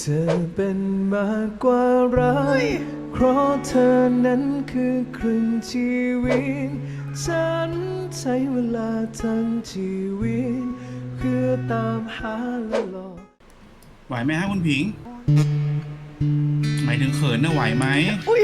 เธอเป็นมากกว่ารักเพราะเธอนั้นคือครึ่งชีวิต ฉันใช้เวลาทั้งชีวิต เพื่อตามหาและหลอกไหวไหมฮะคุณผิง หมายถึงเขินนะไหวไหม อุ้ย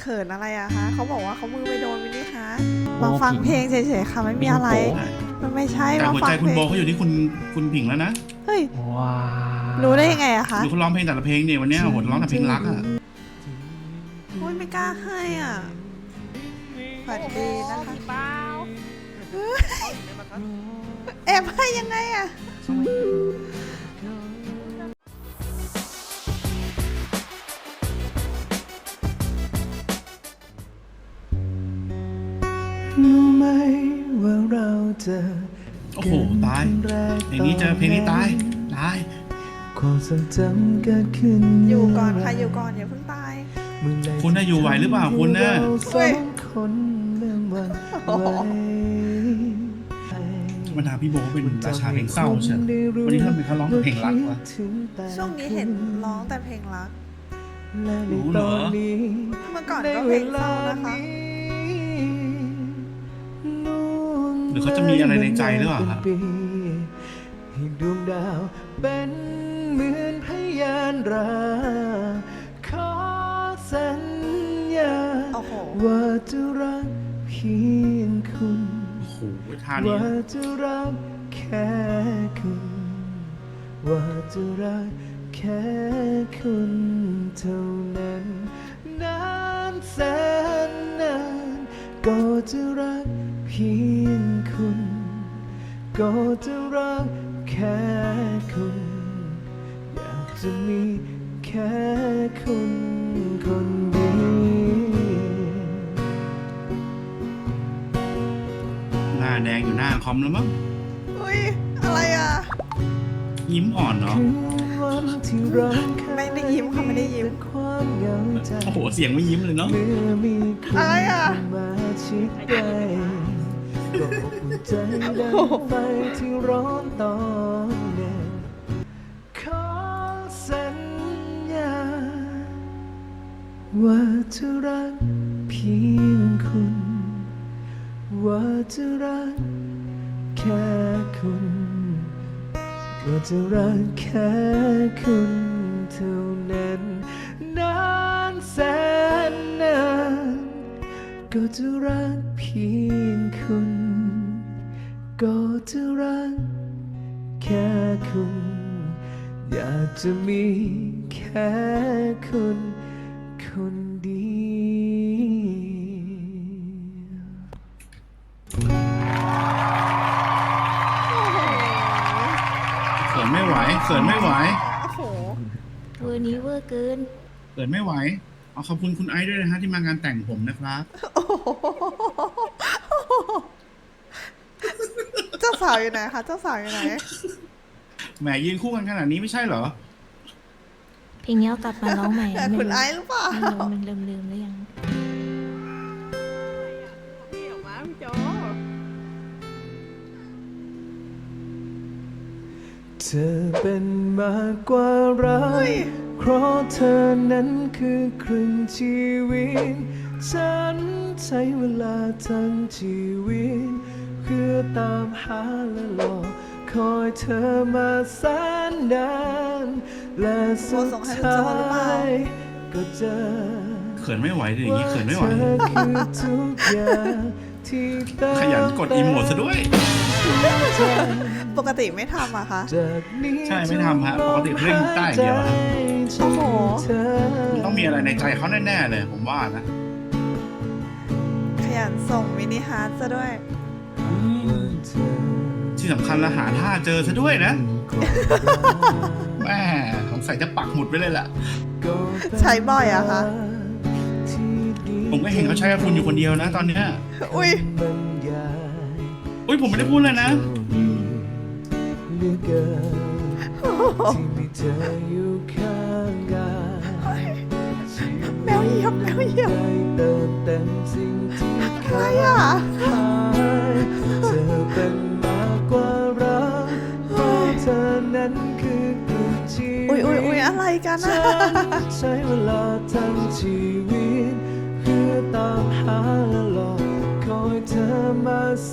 เขินอะไรอะคะเขาบอกว่าเขามือไปโดนวินนี่คะมาฟังเพลงเฉยๆค่ะไม่มีอะไร มันไม่ใช่แต่มาหัวฟัใจงคุณเพลโบงเขาอยู่ที่คุณคุณผิงแล้วนะ เฮ้ย ว้า รู้ได้ยังไงอะคะดูเขาร้องเพลงแต่ละเพลงเนี่ยวันเนี้ยโหร้องแต่เพลงรักอะอุ้ยไม่กล้าให้อะฝันดีนะคะเปล่าแอบให้ยังไงอะรู้ไหมว่าเราจะโอ้โหตายเพลงนี้เจอเพลงนี้ตายตาย ความทรงจำเกิดขึ้นอยู่ก่อนค่ะอยู่ก่อนอย่าเพิ่งตาย เมื่อไหร่คุณน่ะอยู่ไหวหรือเปล่าคุณน่ะ เราสองคนเรื่องวันไว้ธรรมดาพี่โบเป็นราชาเพลงเศร้าเชียววันนี้ทำไมเขาร้องแต่เพลงรักวะ ช่วงนี้เห็นร้องแต่เพลงรักและในรู้เหรตออนนี้เมื่อก่อนก็เพลงเศร้านะคะ หรือเขาจะมีอะไรในใจหรือเปล่าครับ ให้ดวงดาวเป็นเหมือนพ ยานรักขอสัญญา โอ้โห ว่าจะรักเพียงคุณ โอ้โหท่านี้ ว่าจะรักแค่คุณ ว่าจะรักแค่คุณเท่านั้น นานแสนนาน ก็จะรักเพียงคุณ ก็จะรักแค่คุณอยาก จะมีแค่คุณคนเดียวหน้าแดงอยู่หน้าคอมแล้วมั้งอุ้ยอะไรอะยิ้มอ่อนเนาะคืนวันที่เราเคยไม่ได้ยิ้มค่ะไม่ได้ยิ้มเป็นความเหงาใจโอ้โหเสียงไม่ยิ้มเลยเนาะเมื่อมีใครอะไรอะมาชิดใกล้ก็อบอุ่นใจดังไฟที่ร้อนตอน ว่าจะรักเพียงคุณ ว่าจะรักแค่คุณ ว่าจะรักแค่คุณเท่านั้นนานแสนนานก็จะรักเพียงคุณ ก็จะรักแค่คุณ อยากจะมีแค่คุณ คนเดียวเขินไม่ไหวเขินไม่ไหวโอ้โหเวอร์นี้เวอร์เกิน เขินไม่ไหวเอาขอบคุณคุณไอซ์ด้วยนะฮะที่มางานแต่งผมนะครับเจ้าสาวอยู่ไหนคะ เจ้าสาวอยู่ไหน แหมยืนคู่กันขนาดนี้ไม่ใช่เหรอ เพลงนี้เอากลับมาร้องใหม่แต่ไม่คุณรู้ไอซ์หรือเปล่าไม่รู้มันลืมลืมๆหรือยังพี่ออกมาพี่โจเธอเป็นมากกว่ารักเพราะเธอนั้นคือครึ่งชีวิต ฉันใช้เวลาทั้งชีวิต เพื่อตามหาและหลอกคอยเธอมาแสนนานและสุดท้ายก็เจอเขินไม่ไหวเดี๋ยวอย่างนี้เขินไม่ไหวเธอคือทุกอย่างที่เติมขยันกดอีโมดซะด้วยใจปกติไม่ทำอะคะจากนี้ใช่ไม่ทำฮะ ปกติเล่นใต้อย่างเดียวอะโอ้โหมันต้องมีอะไรในใจเขาแน่ ๆ เลย ผมว่านะ ขยันส่งมินิฮาร์ดซะด้วย ที่สำคัญและหาท่าเจอซะด้วยนะแม่สงสัยจะปักหมุดไว้เลยแหละใช้บ่อยอะคะ ผมก็เห็นเขาใช้กับคุณอยู่คนเดียวนะ ตอนเนี้ยอุ้ย อุ้ยผมไม่ได้พูดเลยนะเหลือเกินที่มีเธออยู่ข้างกายแมวเหยียบแมวเหยียบได้เติมเต็มสิ่งที่อะไรอะ อุ้ยอุ้ยอะไรกันฉันะนใช้เวลาทั้งชีวิตเพื่อตามหาและรอคอยเธอมาแส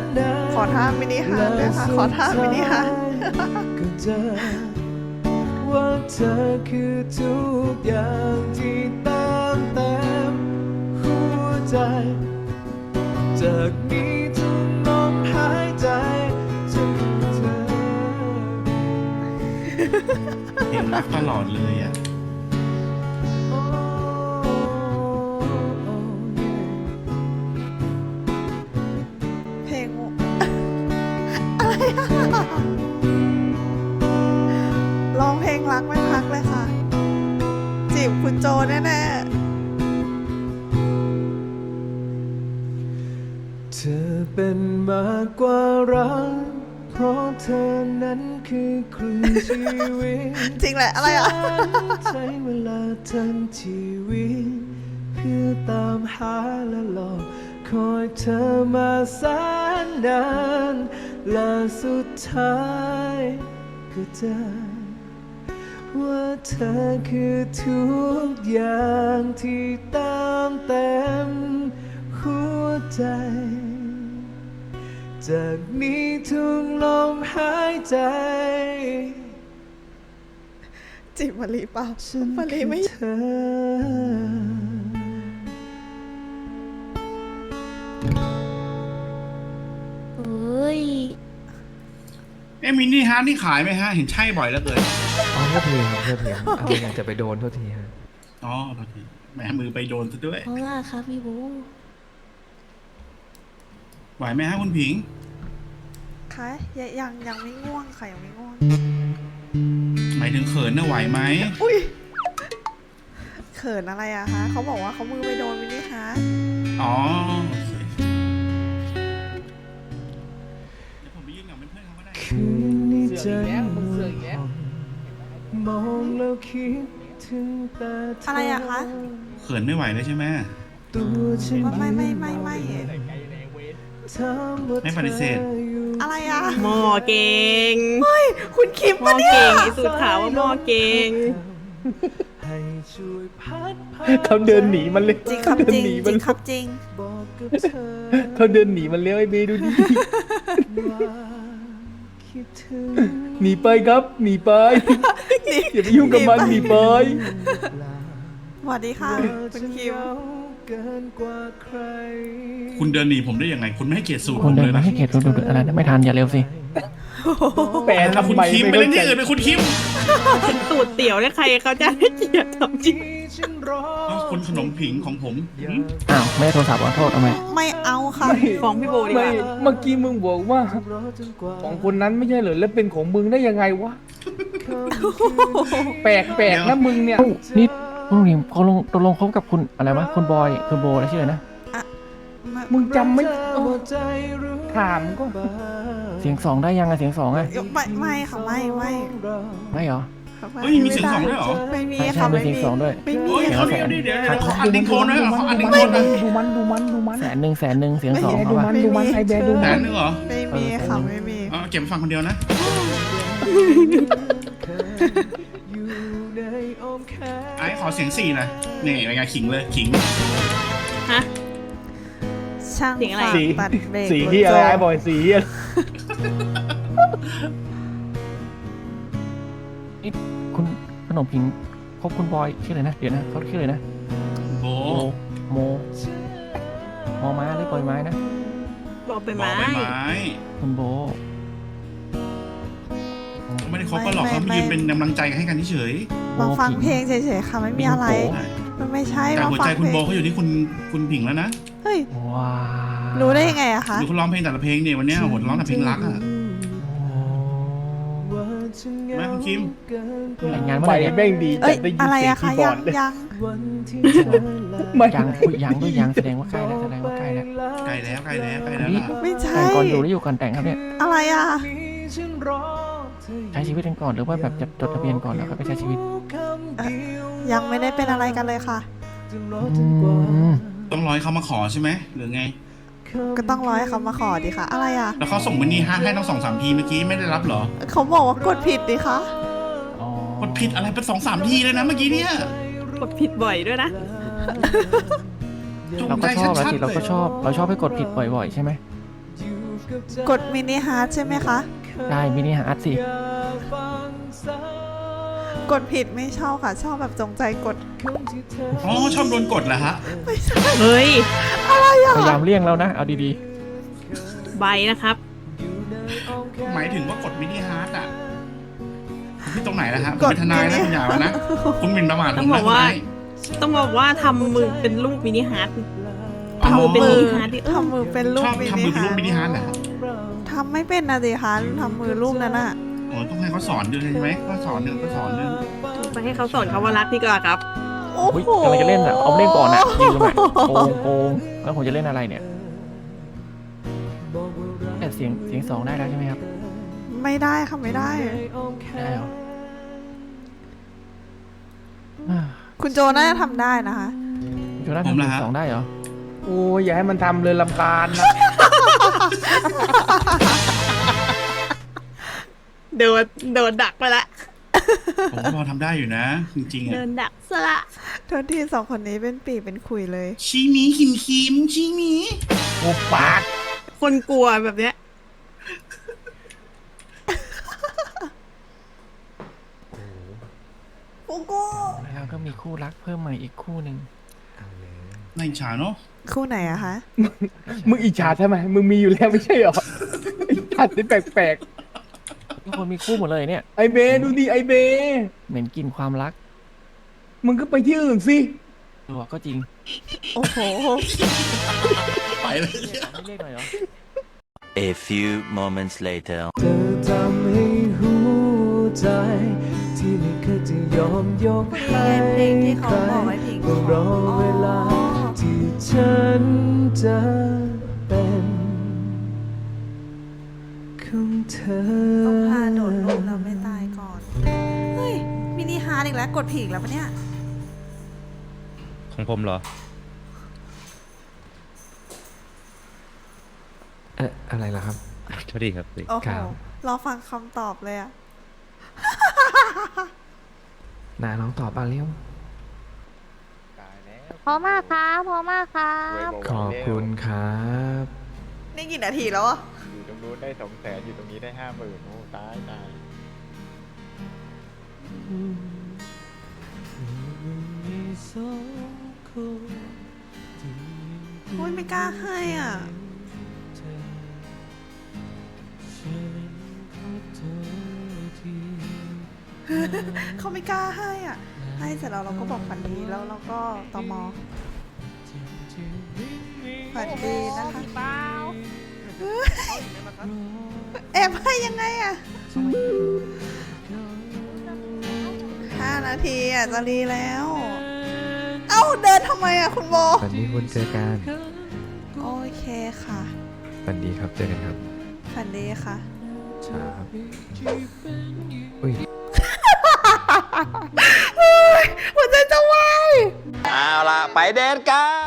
นนานขอท่ามินิฮาร์ดเลยค่ะ ขอท่ามินิฮาร์ดก็เจอว่าเธอคือทุกอย่างที่เติมเต็มหัวใจจาก เพลงรักตลอดเลยอะ เพลงอะไรอะร้องเพลงรักไม่พักเลยค่ะ จีบคุณโจแน่ จริงแหละอะไรอะใช้เวลาทั้งชีวิตเพื่อตามหาและรอคอยเธอมาแสนนานและสุดท้ายก็เจอว่าเธอคือทุกอย่างที่เตามเต็มหัวใจ จากนี้ทุกลมหายใจ จีบมารีเปล่าฉันมารีคือไม่เธอเฮ้ย เอ้มินิฮาร์ดนี่ขายไหมฮะ เห็นใช่บ่อยแล้วเกินอ๋อโทษทีครับโทษทีครับอะไรอยากจะไปโดนโทษทีฮะอ๋อโทษทีแหมมือไปโดนซะด้วย เพราะว่าครับพี่บูไหวไหมฮะคุณผิงคะยังยังยังไม่ง่วงค่ะยังไม่ง่วง หมายถึงเขินน่ะไหวไหมอุ้ยเขินอะไรอะคะเขาบอกว่าเขามือไปโดนมินิฮาร์ดอ๋อโอเคเดี๋ยวผมไปยืนกับเพื่อนๆเขาก็ได้ คืนนี้ใจมองแล้วคิดถึงแต่เธออะไรอะคะ เขินไม่ไหวเลยใช่ไหมตัวฉันไม่ไม่ไม่ไม่ถามว่าไม่ปฏิเสธธอ อยู่อะไรอะหมอเก่งคุณคิมหมอปะเนี่ยเก่งไอ้สุดขาวว่าหมอเก่งให้ช่วยพัดพาเขาเดินหนีมันเลยจริงครับเดิจรินงหนีจมัรินงครับจริง บอกกับเธอเขาเดินหนีมันเลี้ยวไอ้เบย์ดูดิว่าคิดถึงหนีไปครับหนีไปอย่าไปยุ่งกับมันหนีไปสวัสดีค่ะว่าคุณฉันคิมเหงา เกินกว่าใครคุณเดินหนีผมได้ยังไง คุณไม่ให้เกียรติสูตรผคุณมเดิเลนยมานะให้เขตดูดูอะไรนะไม่ทันอย่าเร็วสิ แปลถ้าทำคุณไมคิมไปไม่เล่นเข้าที่ใจอื่นเป็นคุณคิมตูดเตี๋ยวเนี่ยใครเขาจะให้เกียรติทำจริง ที่ฉันรอเอ้าคุณขนมผิงของผมหืมอ้าว ไม่ได้โทรศัพท์ขอโทษเอาไหมไม่เอาค่ะฟ้องพี่โบดีกไม่ว่าเมื่อกี้มึงบอกว่า รอจนกว่าของคนนั้นไม่ใช่เหรอแล้วเป็นของมึงได้ยังไงวะ แปลกแปลกนะมึงเนี่ย เอ้านี่ คุณหนิมเขาลงตกลงคบกับคุณอะไรวะคุณบอยคุณโบอะไรชื่ออะไรนะ มึงจำไม่เธอว่าใจรู้ถามก็บ้างเสียงสองได้ยังอะเสียงสองอะไม่ไม่ค่ะไม่ไม่ไม่เหรอค่ะเฮ้ยมีเสียงสองด้วยเหรอไม่มีใช่ค่ะใช่มีไม่เสียงมีสองด้วยไม่มีโอ้ยเดี๋ยวเขาแสเดี๋ยวนเดี๋ยวเดี๋ยวขาดขออัดดิ้งโทนหน่อยขออัดดิ้งโทนหน่อยดูมันดูมันดูมันแสนหนึ่งแสนหนึ่งเสียงสองไอ้แบร์เอาดูปะมันดูมันไอ้แบร์ดูแสมันนนึงเหรอไม่มีค่ะไม่มีเอาเก็บไปฟังคนเดียวนะ ไอ้ขอเสียงสี่หน่อยนี่เป็นไงขิงเลยขิง ฮะ ช่างเสียงอะไร ฝากสีตัดเบรกสีที่อะไรไอ้บอยสีที่อะไรนี่คุณขนมผิงคบคุณบอยชื่ออะไรนะ เดี๋ยวนะเขาชื่ออะไรนะ โบโมโมมอม้าหรือปอยไม้นะ บอกไปบไม้อกใบไม้คุณโบเขา ไม่ได้คบกันหรอกเขามายืนเป็นกำลังใจให้กันเฉยมาฟังเพลงเฉยๆค่ะไม่มีอะไรๆมันไม่ใช่แต่มาหัวฟังใจเพคุณลโบงเขาอยู่ที่คุณคุณผิงแล้วนะเฮ้ยว้าวรู้ได้ยังไงอะคะดูเขาร้องเพลงแต่ละเพลงเนี่ยวันเนี้ยโหร้องแต่เพลงรักอะว่าฉันเหงาแม่คุณคิมเกินกว่าแต่งงานเมื่อไปไหร่เนี่ยแม่งดีเอ้แต่ยได้ยินอะไรเสียงอะคีคะย์บอยัร์งดเลยยังวันที่เธอลาไม่ยังคุยยังด้วยยังแสดงว่าใกล้แล้วแสดงว่าใกล้แล้วใกล้แล้วใกล้แล้วใกล้แล้วนี่ล่ะไม่ใช่แต่งก่อนอยู่หรืออยู่ก่อนแต่งครับเนี่ยอะไรอะ ฉันรอเธออยู่ใช้ชีวิตกันก่อนหรือว่าแบบจะจดทะเบียนก่อนแล้วก็ไปใช้ชีวิตคำเดียวยังไม่ได้เป็นอะไรกันเลยค่ะจะรอจนกว่าอืมต้องรอให้เขามาขอใช่ไหมหรือไง ก็ต้องรอให้เขามาขอดีค่ะ อะไรอะแล้วเขาส่งมินิฮาร์ทให้ทั้งสองสามทีเมื่อกี้ไม่ได้รับเหรอเขาบอกว่ากดผิดดิคะอ๋อกดผิดอะไรเป็นสองสามทีเลยนะเมื่อกี้เนี่ยกดผิดบ่อยด้วยนะ จงเราใจก็ชอบแล้วชัดสิๆเราก็ลยชอบ เราชอบให้กดผิดบ่อยๆ ใช่ไหมกดมินิฮาร์ทใช่ไหมคะ ได้มินิฮาร์ดสิ กดผิดไม่ชอบค่ะ ชอบแบบจงใจกด อ๋อชอบโดนกดเหรอฮะเฮ้ยพยายามเลี่ยงแล้วนะ เอาดีใบนะครับ หมายถึงว่ากดมินิฮาร์ดอะที่ตรงไหนนะฮะผมกดเป็นทนายนะมินิคุณอย่ามานะ คุณหมิ่นประมาทผต้อมงบนะอกคุณว่านายต้องบอกว่าทำมือเป็นรูปมินิฮาร์ดอ๋อทำมือเป็นมินิฮาร์ดดิเออทำมือเป็นรูชปอบมิทำนิมือเป็นฮารูปร์มินิฮาร์ดเหรอฮะ ทำไม่เป็นนะสิคะทำมือรูปนั้นอะโอ้ต้องให้เขาสอนด้วยใช่ไหมก็สอนหนึ่งก็สอนหนึ่งไปให้เขาสอนคำว่ารักดีกว่าครับ โอ้ๆอุ้ยโหกำลังจะเล่นอะเอาเล่นก่อนอะยืมอะโกงโกงแล้วผมจะเล่นอะไรเนี่ยแต่เสียงเสียงสองได้แล้วใช่ไหมครับ ไม่ได้ค่ะไม่ได้ได้เหรออ่าคุณโจน่าจะทำได้นะคะคุณโจน่าทำเสียงสองได้เหรอโอ้ยอย่าให้มันทำเลยลำคาญนะ โดนโดนดักไปละผมก็พอทำได้อยู่นะ จริงๆโดอะนดักซะละโทษทีสองคนนี้เป็นปีเป็นคุยเลย ชีมีคิมคิมชีมีโอ้ปากคนกลัวแบบเนี้ยโอ้โหแล้วก็มีคู่รักเพิ่มใหม่อีกคู่หนึ่ง น่าอิจฉาเนาะคู่ไหนอะคะ มึงอิจฉาทำไม มึงมีอยู่แล้วไม่ใช่เหรอไอ้ชัดนี่แปลกทุกคนมีคู่หมดเลยเนี่ย ๆ ไอเบดูดิไอเบ เหม็นกลินความรักมึงก็ไปที่อื่นสิเออก็จริงโอ้โห ไปเลย ไม่เรียกหน่อยเหรอ A few moments later. เธอทำให้หัวใจ ที่ไม่เคยจะยอมยกให้เพลงที่เขาใครบอกไว้เพลงก็รอเวลาที่ฉัน จะเป็นของเธอ ต้องพาโดดลงแล้วไม่ตายก่อน เฮ้ย มินิฮาร์ดอีกแล้วกดผิดอีกแล้วปะเนี่ย ของผมเหรอ เอ๊ะอะไรล่ะครับ โทษทีครับพี่โอ้โห ครับ รอฟังคำตอบเลยอะ นาน้องตอบมาเร็ว พอมากครับพอมากครับขอบคุณครับ นี่กี่นาทีแล้วอะอยู่ตรงนู้นได้สองแสนอยู่ตรงนี้ได้ห้าหมื่นโอ้ตายตายโอ้ยไม่กล้าให้อะ เขาไม่กล้าให้อะ ให้เสร็จแล้วเราก็บอกฝันดีแล้วเราก็ตอมอฝันดีนะคะแอบให้ยังไงอะห้านาทีอะจะรีแล้ว เอ้าเดินทำไมอะคุณโบวันนี้คุณเจอกันโอเคค่ะวันดีครับเจอกันครับฝันดีค่ะครับอุ้ย หัวใจจะวายเอาล่ะ ไปเดทกัน